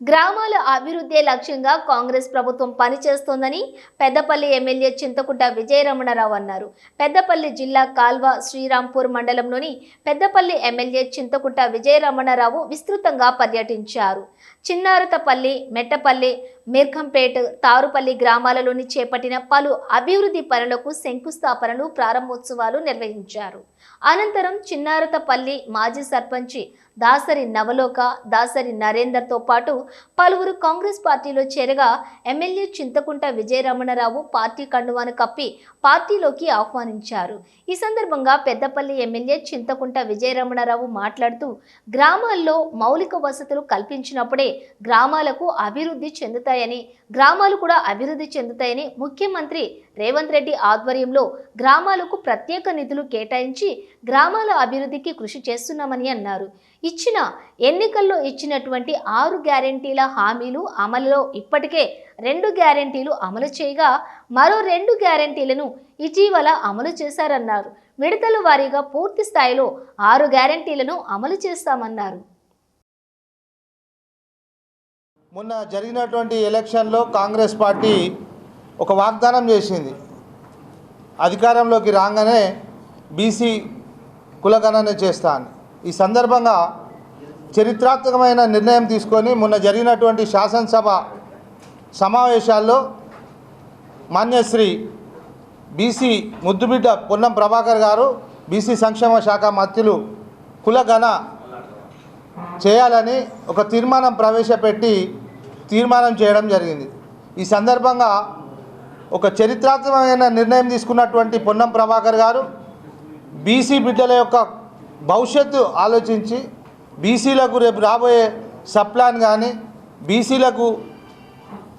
గ్రామాల అభివృద్ధి లక్ష్యంగా కాంగ్రెస్ ప్రభుత్వం పనిచేస్తోందని పెద్దపల్లి ఎమ్మెల్యే చింతకుంట విజయరమణరావు అన్నారు. పెద్దపల్లి జిల్లా కాల్వ శ్రీరాంపూర్ మండలంలోని పెద్దపల్లి ఎమ్మెల్యే చింతకుంట విజయరమణరావు విస్తృతంగా పర్యటించారు. చిన్నారతపల్లి మెట్టపల్లి మిర్ఖంపేట్ తారుపల్లి గ్రామాలలోని చేపట్టిన పలు అభివృద్ధి పనులకు శంకుస్థాపనలు ప్రారంభోత్సవాలు నిర్వహించారు. అనంతరం చిన్నారతపల్లి మాజీ సర్పంచి దాసరి నవలోక దాసరి నరేందర్తో పాటు పలువురు కాంగ్రెస్ పార్టీలో చేరగా M L A Chintakunta Vijayaramanarao party కండువాను కప్పి పార్టీలోకి ఆహ్వానించారు. ఈ సందర్భంగా పెద్దపల్లి ఎమ్మెల్యే చింతకుంట విజయరమణరావు మాట్లాడుతూ గ్రామాల్లో మౌలిక వసతులు కల్పించినప్పుడే గ్రామాలకు అభివృద్ధి చెందుతాయని గ్రామాలు కూడా అభివృద్ధి చెందుతాయని ముఖ్యమంత్రి రేవంత్ రెడ్డి ఆధ్వర్యంలో గ్రామాలకు ప్రత్యేక నిధులు కేటాయించి గ్రామాల అభివృద్ధికి కృషి చేస్తున్నామని అన్నారు. ఇచ్చిన ఎన్నికల్లో ఇచ్చినటువంటి ఆరు గ్యారెంటీల హామీలు అమలులో ఇప్పటికే రెండు గ్యారెంటీలు అమలు చేయగా మరో రెండు గ్యారెంటీలను ఇటీవల అమలు చేశారన్నారు. విడతల వారీగా పూర్తి స్థాయిలో ఆరు గ్యారెంటీలను అమలు చేస్తామన్నారు. మొన్న జరిగినటువంటి ఎలక్షన్లో కాంగ్రెస్ పార్టీ ఒక వాగ్దానం చేసింది. అధికారంలోకి రాగానే బీసీ కులగణన చేస్తా అని ఈ సందర్భంగా చరిత్రాత్మకమైన నిర్ణయం తీసుకొని మొన్న జరిగినటువంటి శాసనసభ సమావేశాల్లో మాన్యశ్రీ బీసీ ముద్దుబిడ్డ పొన్నం ప్రభాకర్ గారు బీసీ సంక్షేమ శాఖ మంత్రులు కులగణ చేయాలని ఒక తీర్మానం ప్రవేశపెట్టి తీర్మానం చేయడం జరిగింది. ఈ సందర్భంగా ఒక చరిత్రాత్మకమైన నిర్ణయం తీసుకున్నటువంటి పొన్నం ప్రభాకర్ గారు బీసీ బిడ్డల యొక్క భవిష్యత్తు ఆలోచించి బీసీలకు రేపు రాబోయే సప్లాన్ కానీ బీసీలకు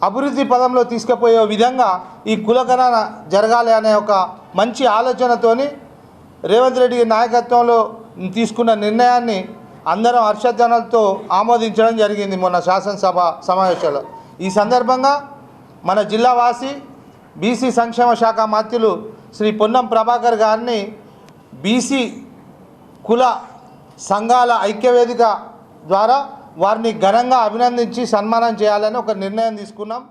అభివృద్ధి పదంలో తీసుకుపోయే విధంగా ఈ కులగణన జరగాలి అనే ఒక మంచి ఆలోచనతోని రేవంత్ రెడ్డి నాయకత్వంలో తీసుకున్న నిర్ణయాన్ని అందరం హర్షధ్వనులతో ఆమోదించడం జరిగింది మొన్న శాసనసభ సమావేశంలో. ఈ సందర్భంగా మన జిల్లావాసి బీసీ సంక్షేమ శాఖ మంత్రులు శ్రీ పొన్నం ప్రభాకర్ గారిని బీసీ కుల సంఘాల ఐక్యవేదిక ద్వారా వారిని ఘనంగా అభినందించి సన్మానం చేయాలని ఒక నిర్ణయం తీసుకున్నాం.